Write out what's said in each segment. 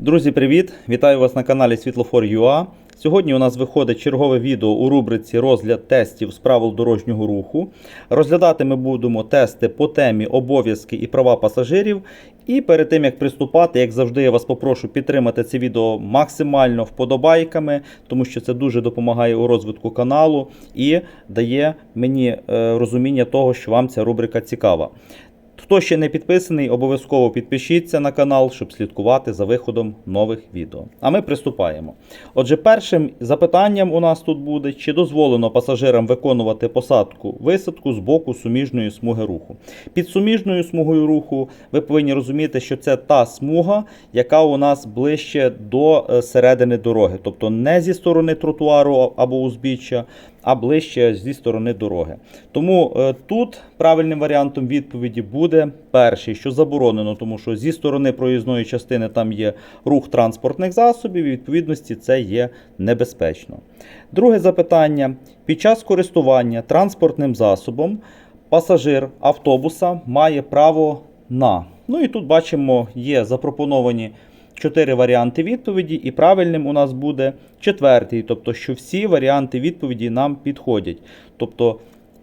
Друзі, привіт! Вітаю вас на каналі Світлофор.ua. Сьогодні у нас виходить чергове відео у рубриці розгляд тестів з правил дорожнього руху. Розглядати ми будемо тести по темі обов'язки і права пасажирів. І перед тим як приступати, як завжди, я вас попрошу підтримати це відео максимально вподобайками, тому що це дуже допомагає у розвитку каналу і дає мені е, розуміння того, що вам ця рубрика цікава. Хто ще не підписаний, обов'язково підпишіться на канал, щоб слідкувати за виходом нових відео. А ми приступаємо. Отже, першим запитанням у нас тут буде, чи дозволено пасажирам виконувати посадку висадку з боку суміжної смуги руху. Під суміжною смугою руху ви повинні розуміти, що це та смуга, яка у нас ближче до е, середини дороги, тобто не зі сторони тротуару або узбіччя, а ближче зі сторони дороги. Тому е, тут правильним варіантом відповіді буде перший, що заборонено, тому що зі сторони проїзної частини там є рух транспортних засобів, і відповідності це є небезпечно. Друге запитання: під час користування транспортним засобом пасажир автобуса має право на. Ну і тут бачимо, є запропоновані чотири варіанти відповіді, і правильним у нас буде четвертий, тобто, що всі варіанти відповіді нам підходять. Тобто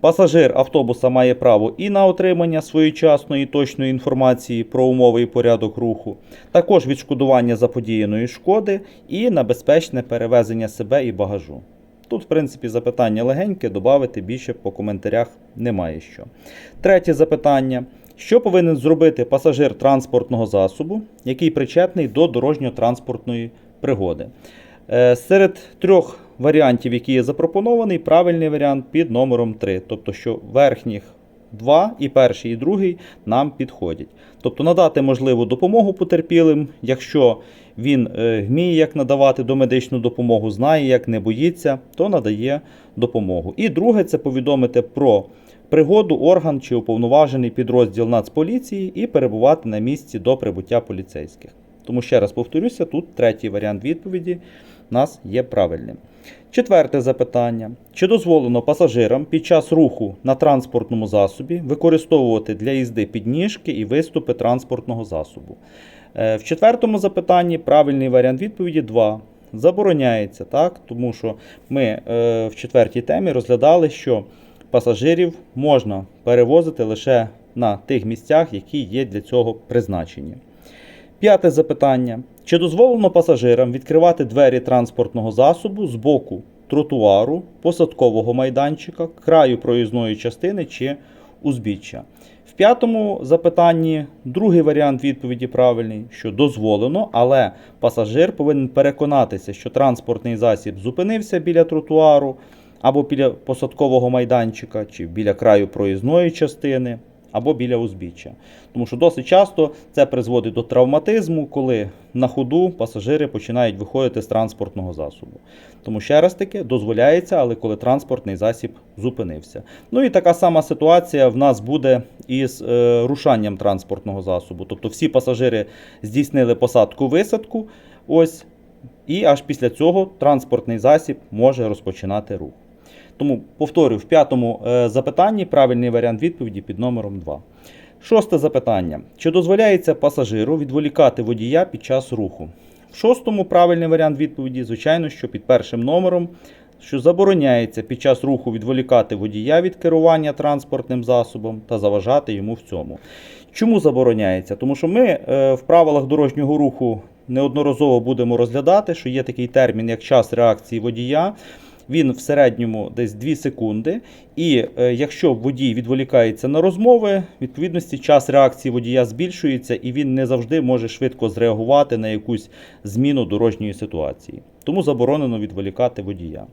пасажир автобуса має право і на отримання своєчасної і точної інформації про умови і порядок руху, також відшкодування заподіяної шкоди і на безпечне перевезення себе і багажу. Тут, в принципі, запитання легеньке, додати більше по коментарях немає що. Третє запитання. Що повинен зробити пасажир транспортного засобу, який причетний до дорожньо-транспортної пригоди? Е, Серед трьох варіантів, які є запропонований, правильний варіант під номером 3. Тобто, що верхніх два, і перший, і другий нам підходять. Тобто надати можливу допомогу потерпілим, якщо він е, вміє як надавати домедичну допомогу, знає, як не боїться, то надає допомогу. І друге це повідомити про пригоду орган чи уповноважений підрозділ Нацполіції і перебувати на місці до прибуття поліцейських. Тому ще раз повторюся, тут третій варіант відповіді нас є правильним. Четверте запитання: чи дозволено пасажирам під час руху на транспортному засобі використовувати для їзди підніжки і виступи транспортного засобу? Е, В четвертому запитанні правильний варіант відповіді 2. Забороняється, так? тому що ми е, в четвертій темі розглядали, що пасажирів можна перевозити лише на тих місцях, які є для цього призначені. П'яте запитання. Чи дозволено пасажирам відкривати двері транспортного засобу з боку тротуару, посадкового майданчика, краю проїзної частини чи узбіччя? В п'ятому запитанні другий варіант відповіді правильний, що дозволено, але пасажир повинен переконатися, що транспортний засіб зупинився біля тротуару або біля посадкового майданчика, чи біля краю проїзної частини, або біля узбіччя. Тому що досить часто це призводить до травматизму, коли на ходу пасажири починають виходити з транспортного засобу. Тому ще раз таки дозволяється, але коли транспортний засіб зупинився. Ну і така сама ситуація в нас буде із е, рушанням транспортного засобу. Тобто всі пасажири здійснили посадку-висадку. Ось. І аж після цього транспортний засіб може розпочинати рух. Тому повторюю, в п'ятому е, запитанні правильний варіант відповіді під номером 2. Шосте запитання. Чи дозволяється пасажиру відволікати водія під час руху? В шостому правильний варіант відповіді, звичайно, що під першим номером, що забороняється під час руху відволікати водія від керування транспортним засобом та заважати йому в цьому. Чому забороняється? Тому що ми е, в правилах дорожнього руху неодноразово будемо розглядати, що є такий термін, як час реакції водія. Він в середньому десь 2 секунди. І е, якщо водій відволікається на розмови, відповідності час реакції водія збільшується, і він не завжди може швидко зреагувати на якусь зміну дорожньої ситуації. Тому заборонено відволікати водія.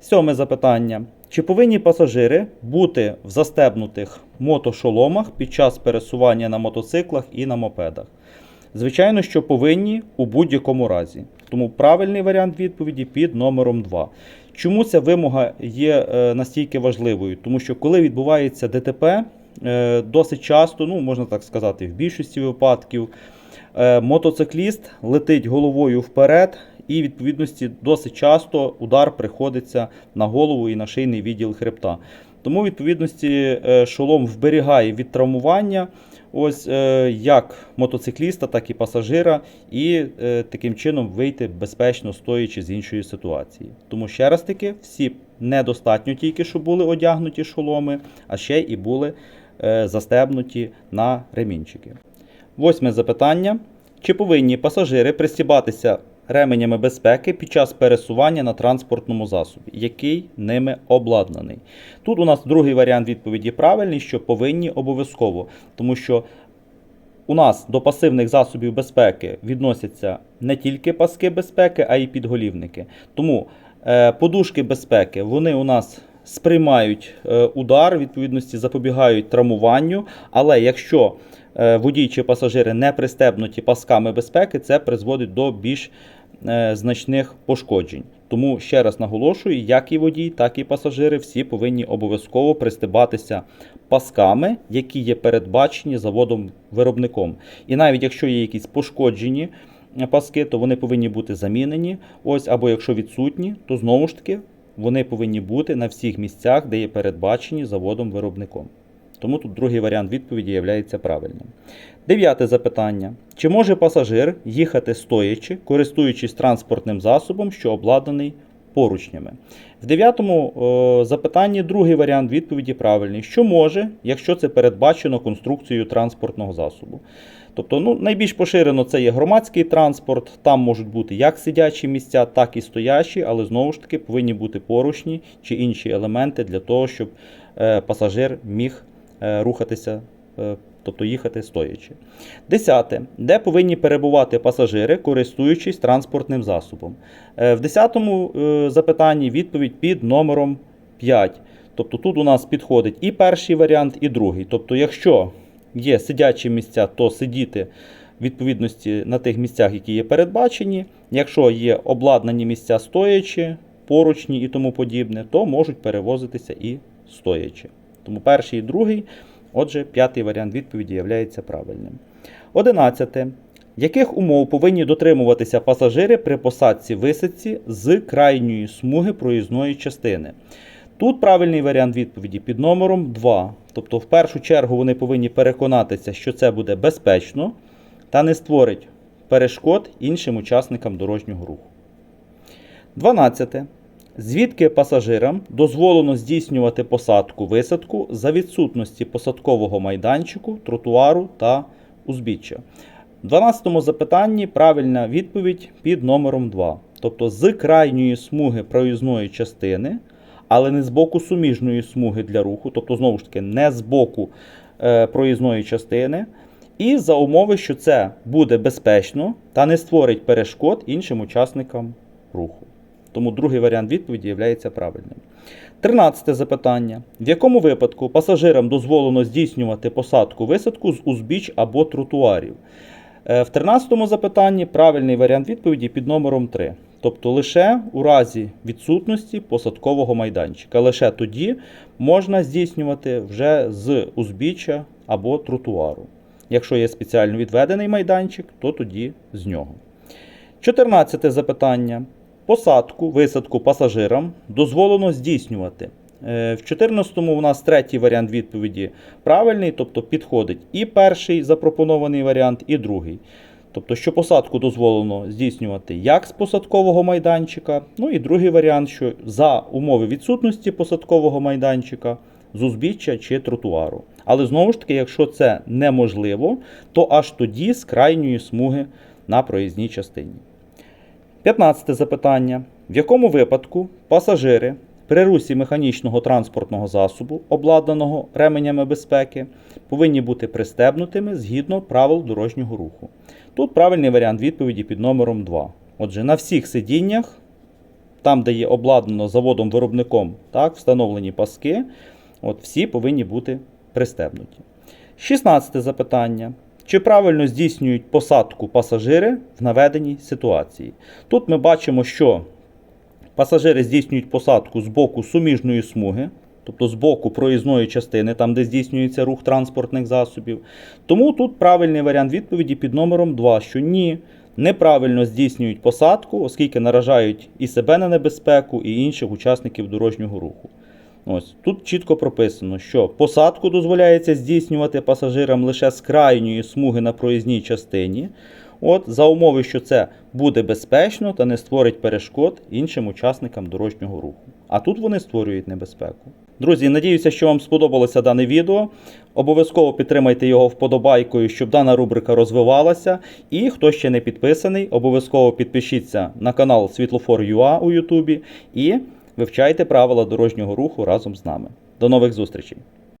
Сьоме запитання: чи повинні пасажири бути в застебнутих мотошоломах під час пересування на мотоциклах і на мопедах? Звичайно, що повинні у будь-якому разі. Тому правильний варіант відповіді під номером 2. Чому ця вимога є е, настільки важливою? Тому що коли відбувається ДТП, е, досить часто, ну можна так сказати, в більшості випадків е, мотоцикліст летить головою вперед, і відповідності досить часто удар приходиться на голову і на шийний відділ хребта. Тому, відповідності, шолом вберігає від травмування ось е, як мотоцикліста, так і пасажира, і е, таким чином вийти безпечно стоячи з іншої ситуації. Тому ще раз таки, всі недостатньо тільки, що були одягнуті шоломи, а ще і були е, застебнуті на ремінчики. Восьме запитання. Чи повинні пасажири пристібатися ременями безпеки під час пересування на транспортному засобі, який ними обладнаний? Тут у нас другий варіант відповіді правильний, що повинні обов'язково, тому що у нас до пасивних засобів безпеки відносяться не тільки паски безпеки, а й підголівники. Тому е, подушки безпеки вони у нас сприймають е, удар, відповідності запобігають травмуванню. Але якщо е, водій чи пасажири не пристебнуті пасками безпеки, це призводить до більш е, значних пошкоджень. Тому ще раз наголошую, як і водій, так і пасажири всі повинні обов'язково пристебатися пасками, які є передбачені заводом-виробником. І навіть якщо є якісь пошкоджені паски, то вони повинні бути замінені. Ось, або якщо відсутні, то знову ж таки вони повинні бути на всіх місцях, де є передбачені заводом-виробником. Тому тут другий варіант відповіді є правильним. Дев'яте запитання. Чи може пасажир їхати стоячи, користуючись транспортним засобом, що обладнаний поручнями? В дев'ятому е, запитанні другий варіант відповіді правильний. Що може, якщо це передбачено конструкцією транспортного засобу? Тобто, ну, найбільш поширено це є громадський транспорт, там можуть бути як сидячі місця, так і стоячі, але знову ж таки повинні бути поручні чи інші елементи для того, щоб е, пасажир міг е, рухатися, е, тобто їхати стоячи. Десяте. Де повинні перебувати пасажири, користуючись транспортним засобом? В десятому запитанні відповідь під номером 5. Тобто тут у нас підходить і перший варіант, і другий. Тобто, якщо є сидячі місця, то сидіти в відповідності на тих місцях, які є передбачені. Якщо є обладнані місця стоячі, поручні і тому подібне, то можуть перевозитися і стоячи. Тому перший і другий, отже, п'ятий варіант відповіді є правильним. Одинадцяте. Яких умов повинні дотримуватися пасажири при посадці висадці з крайньої смуги проїзної частини? Тут правильний варіант відповіді під номером 2. Тобто, в першу чергу вони повинні переконатися, що це буде безпечно та не створить перешкод іншим учасникам дорожнього руху. 12. Звідки пасажирам дозволено здійснювати посадку висадку за відсутності посадкового майданчику, тротуару та узбіччя? В 12 запитанні правильна відповідь під номером 2. Тобто з крайньої смуги проїзної частини але не з боку суміжної смуги для руху, тобто, знову ж таки, не з боку е, проїзної частини. І за умови, що це буде безпечно та не створить перешкод іншим учасникам руху. Тому другий варіант відповіді є правильним. Тринадцяте запитання. В якому випадку пасажирам дозволено здійснювати посадку висадку з узбіч або тротуарів? Е, в 13 запитанні правильний варіант відповіді під номером 3. Тобто лише у разі відсутності посадкового майданчика. Лише тоді можна здійснювати вже з узбіччя або тротуару. Якщо є спеціально відведений майданчик, то тоді з нього. 14 запитання. Посадку, висадку пасажирам дозволено здійснювати. Е, в 14-му у нас третій варіант відповіді правильний, тобто підходить і перший запропонований варіант, і другий. Тобто, що посадку дозволено здійснювати як з посадкового майданчика. Ну і другий варіант, що за умови відсутності посадкового майданчика з узбіччя чи тротуару. Але знову ж таки, якщо це неможливо, то аж тоді з крайньої смуги на проїзній частині. 15 запитання. В якому випадку пасажири при русі механічного транспортного засобу, обладнаного ременями безпеки, повинні бути пристебнутими згідно правил дорожнього руху. Тут правильний варіант відповіді під номером 2. Отже, на всіх сидіннях, там, де є обладнано заводом-виробником, так, встановлені паски, от всі повинні бути пристебнуті. 16 запитання. Чи правильно здійснюють посадку пасажири в наведеній ситуації? Тут ми бачимо, що Пасажири здійснюють посадку з боку суміжної смуги, тобто з боку проїзної частини, там де здійснюється рух транспортних засобів. Тому тут правильний варіант відповіді під номером 2, що ні, неправильно здійснюють посадку, оскільки наражають і себе на небезпеку, і інших учасників дорожнього руху. Ось тут чітко прописано, що посадку дозволяється здійснювати пасажирам лише з крайньої смуги на проїзній частині. От, за умови, що це буде безпечно та не створить перешкод іншим учасникам дорожнього руху. А тут вони створюють небезпеку. Друзі, надіюся, що вам сподобалося дане відео. Обов'язково підтримайте його вподобайкою, щоб дана рубрика розвивалася. І хто ще не підписаний, обов'язково підпишіться на канал Світлофор.ua у Ютубі і вивчайте правила дорожнього руху разом з нами. До нових зустрічей!